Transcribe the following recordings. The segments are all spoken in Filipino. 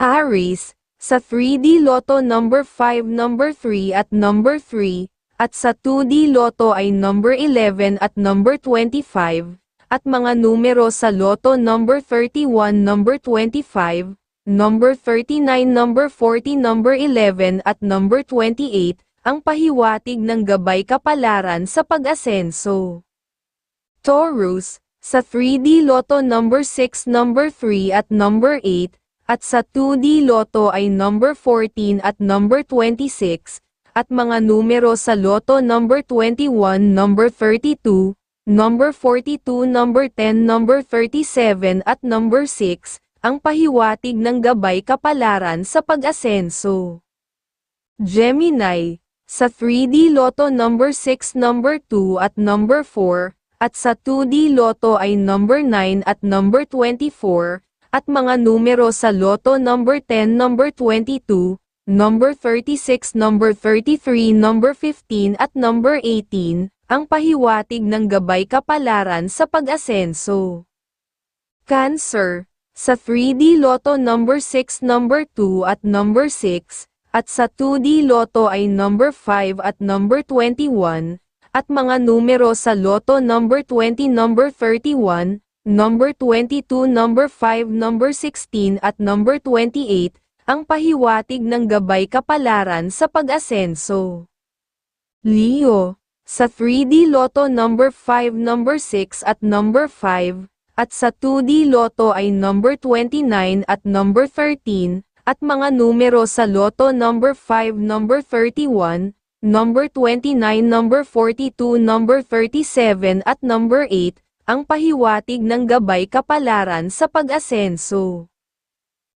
Aries, sa 3D Lotto number 5 number 3 at number 3, at sa 2D Lotto ay number 11 at number 25, at mga numero sa Lotto number 31 number 25, number 39 number 40 number 11 at number 28, ang pahiwatig ng gabay kapalaran sa pag-asenso. Taurus, sa 3D Lotto number 6 number 3 at number 8, at sa 2D Lotto ay number 14 at number 26, at mga numero sa Lotto number 21 number 32, number 42 number 10 number 37 at number 6, ang pahiwatig ng gabay kapalaran sa pag-asenso. Gemini, sa 3D Lotto number 6 number 2 at number 4, at sa 2D Lotto ay number 9 at number 24, at mga numero sa Lotto number 10 number 22, number 36 number 33 number 15 at number 18, ang pahiwatig ng gabay kapalaran sa pag-asenso. Cancer, sa 3D Lotto number 6 number 2 at number 6, at sa 2D Lotto ay number 5 at number 21, at mga numero sa Lotto number 20 number 31, number 22 number 5 number 16 at number 28, ang pahiwatig ng gabay kapalaran sa pag-asenso. Leo, sa 3D Lotto number 5 number 6 at number 5, at sa 2D Lotto ay number 29 at number 13, at mga numero sa Lotto number 5 number 31, number 29 number 42 number 37 at number 8, ang pahiwatig ng gabay kapalaran sa pag-asenso.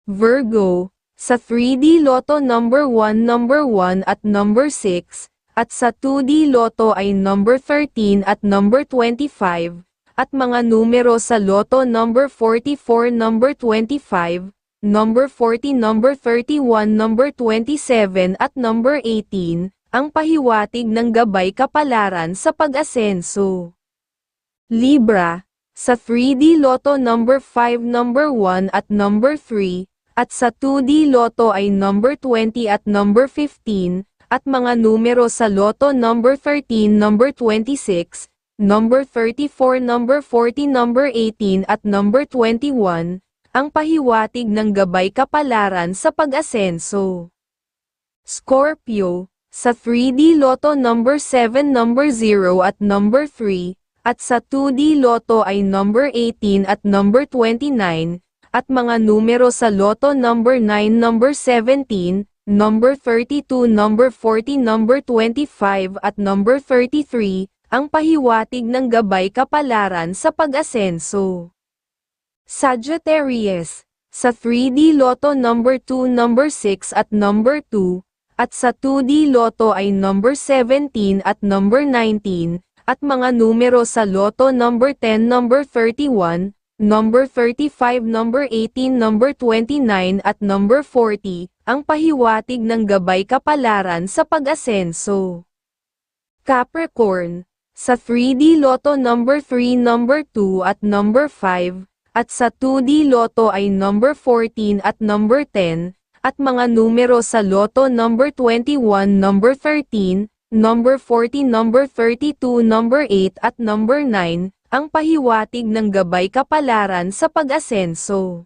Virgo, sa 3D Lotto number 1 number 1 at number 6, at sa 2D Lotto ay number 13 at number 25, at mga numero sa Lotto number 44 number 25, number 40 number 31 number 27 at number 18, ang pahiwatig ng gabay kapalaran sa pag-asenso. Libra, sa 3D Lotto number 5 number 1 at number 3, at sa 2D Lotto ay number 20 at number 15, at mga numero sa Lotto number 13 number 26, number 34 number 40 number 18 at number 21, ang pahiwatig ng gabay kapalaran sa pag-asenso. Scorpio, sa 3D Lotto number 7 number 0 at number 3, at sa 2D Lotto ay number 18 at number 29, at mga numero sa Lotto number 9 number 17, number 32 number 40 number 25 at number 33, ang pahiwatig ng gabay kapalaran sa pag-asenso. Sagittarius, sa 3D Lotto number 2 number 6 at number 2, at sa 2D Lotto ay number 17 at number 19, at mga numero sa Lotto number 10 number 31, number 35 number 18 number 29 at number 40, ang pahiwatig ng gabay kapalaran sa pag-asenso. Capricorn, sa 3D Lotto number 3 number 2 at number 5, at sa 2D Lotto ay number 14 at number 10, at mga numero sa Lotto number 21 number 13, number 40 number 32 number 8 at number 9, ang pahiwatig ng gabay kapalaran sa pag-asenso.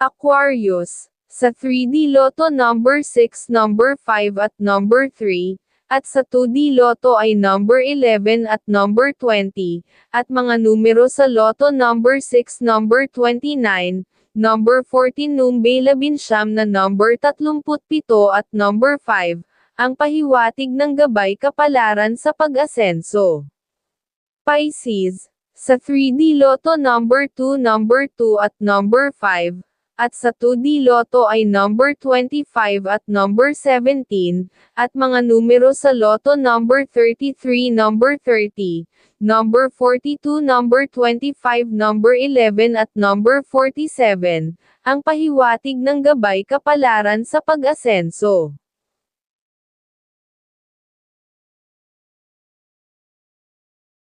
Aquarius, sa 3D Lotto number 6 number 5 at number 3, at sa 2D Lotto ay number 11 at number 20, at mga numero sa Lotto number 6 number 29, number 14 numbe labinsyam na number 37 at number 5, ang pahiwatig ng gabay kapalaran sa pag-asenso. Pisces, sa 3D Lotto number 2 number 2 at number 5, at sa 2D Lotto ay number 25 at number 17, at mga numero sa Lotto number 33 number 30, number 42 number 25 number 11 at number 47, ang pahiwatig ng gabay kapalaran sa pag-asenso.